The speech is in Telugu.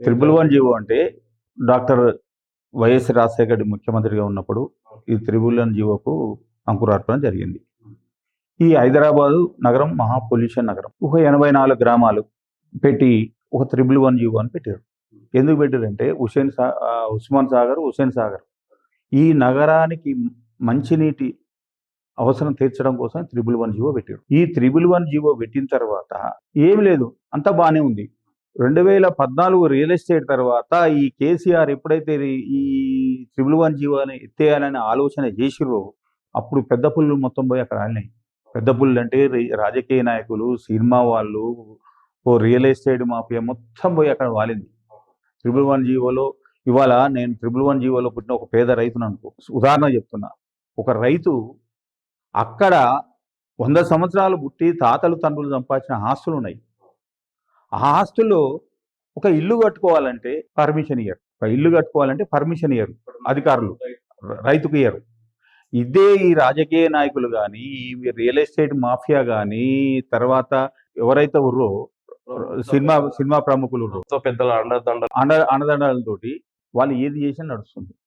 త్రిబుల్ వన్ జీవో అంటే డాక్టర్ వైఎస్ రాజశేఖర రెడ్డి ముఖ్యమంత్రిగా ఉన్నప్పుడు ఈ త్రిబుల్ వన్ జీవోకు అంకురార్పణ జరిగింది. ఈ హైదరాబాదు నగరం మహా పొల్యూషన్ నగరం. ఒక ఎనభై నాలుగు గ్రామాలు పెట్టి ఒక త్రిబుల్ వన్ జీవో అని పెట్టారు. ఎందుకు పెట్టారంటే హుసేన్ సా ఉస్మాన్ సాగర్ హుసేన్ సాగర్. ఈ నగరానికి మంచినీటి అవసరం తీర్చడం కోసం త్రిబుల్ వన్ జీవో పెట్టారు. ఈ త్రిబుల్ వన్ జీవో పెట్టిన తర్వాత ఏం లేదు అంతా బాగానే ఉంది. రెండు వేల పద్నాలుగు రియల్ ఎస్టేట్ తర్వాత ఈ కేసీఆర్ ఎప్పుడైతే ఈ- త్రిబుల్ వన్ జీవోని ఎత్తేయాలనే ఆలోచన చేసిరో అప్పుడు పెద్ద పుల్లు మొత్తం పోయి అక్కడ ఆడినాయి పెద్ద పుల్లు అంటే రాజకీయ నాయకులు సినిమా వాళ్ళు ఓ రియల్ ఎస్టేట్ మాఫియా మొత్తం పోయి అక్కడ వాలింది. త్రిబుల్ వన్ జీవోలో ఇవాళ నేను త్రిబుల్ వన్ జీవోలో పుట్టిన ఒక పేద రైతును అనుకో ఉదాహరణ చెప్తున్నా. ఒక రైతు అక్కడ వంద సంవత్సరాలు పుట్టి తాతలు తండ్రులు సంపాదించిన ఆస్తులు ఉన్నాయి ఆ ఆస్తుల్లో ఒక ఇల్లు కట్టుకోవాలంటే పర్మిషన్ ఇయ్యరు ఒక ఇల్లు కట్టుకోవాలంటే పర్మిషన్ ఇయ్యరు అధికారులు రైతుకు ఇయ్యరు ఇదే ఈ రాజకీయ నాయకులు కానీ ఈ రియల్ ఎస్టేట్ మాఫియా కానీ తర్వాత ఎవరైతే ఉర్రో సినిమా సినిమా ప్రముఖులు పెద్దల అండదండలు. అండ అండదండలతోటి వాళ్ళు ఏది చేసినా నడుస్తుంది.